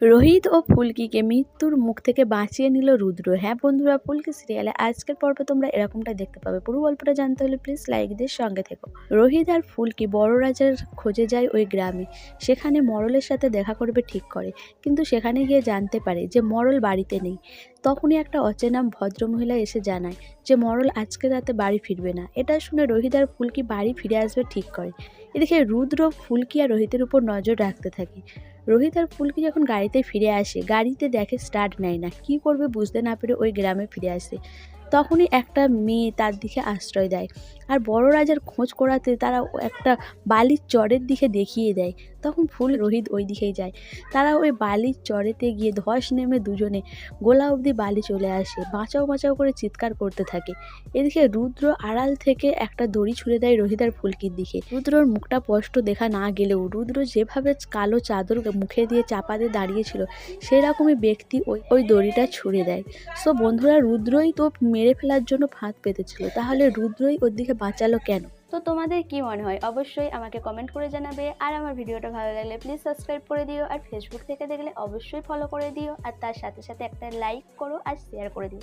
রোহিত ও ফুলকিকে মৃত্যুর মুখ থেকে বাঁচিয়ে নিল রুদ্র। হ্যাঁ বন্ধুরা, ফুলকি সিরিয়ালে আজকের পর্বে তোমরা এরকমটা দেখতে পাবে। পুরো গল্পটা জানতে হলে প্লিজ লাইক দিয়ে সঙ্গে থেকো। রোহিত আর ফুলকি বড় রাজার খোঁজে যায় ওই গ্রামে। সেখানে মরলের সাথে দেখা করবে ঠিক করে। কিন্তু সেখানে গিয়ে জানতে পারে যে মরল বাড়িতে নেই। তখনই একটা অচেনা ভদ্রমহিলা এসে জানায় যে মরল আজকে রাতে বাড়ি ফিরবে না। এটা শুনে রোহিত আর ফুলকি বাড়ি ফিরে আসবে ঠিক করে। এদিকে রুদ্র, ফুলকি আর রোহিতের উপর নজর রাখতে থাকে। রোহিত আর ফুলকি যখন গাড়িতে ফিরে আসে, গাড়িতে দেখে স্টার্ট নেয় না। কি করবে বুঝতে না পেরে ওই গ্রামে ফিরে আসে। তখনই একটা মেয়ে তার দিকে আশ্রয় দেয়। আর বড় রাজার খোঁজ করাতে তারা একটা বালির চরের দিকে দেখিয়ে দেয়। তখন ফুল রোহিত ওই দিকেই যায়। তারা ওই বালির চরেতে গিয়ে ধস নেমে দুজনে গোলা অবধি বালি চলে আসে। বাঁচাও বাঁচাও করে চিৎকার করতে থাকে। এদিকে রুদ্র আড়াল থেকে একটা দড়ি ছুঁড়ে দেয় রোহিত আর ফুলকির দিকে। রুদ্রর মুখটা স্পষ্ট দেখা না গেলেও রুদ্র যেভাবে কালো চাদর মুখে দিয়ে চাপা দিয়ে দাঁড়িয়েছিল সেরকমই ব্যক্তি ওই ওই দড়িটা ছুঁড়ে দেয়। সো বন্ধুরা, রুদ্রই তো মেরে ফেলার জন্য ফাঁদ পেতেছিল, তাহলে রুদ্রই ওর দিকে বাঁচালো কেন? তো তোমাদের কি মনে হয়? অবশ্যই আমাকে কমেন্ট করে জানাবে, আর আমার ভিডিওটা ভালো লাগলে প্লিজ সাবস্ক্রাইব করে দিও, আর ফেসবুক থেকে দেখলে অবশ্যই ফলো করে দিও, আর তার সাথে সাথে একটা লাইক করো আর শেয়ার করে দিও।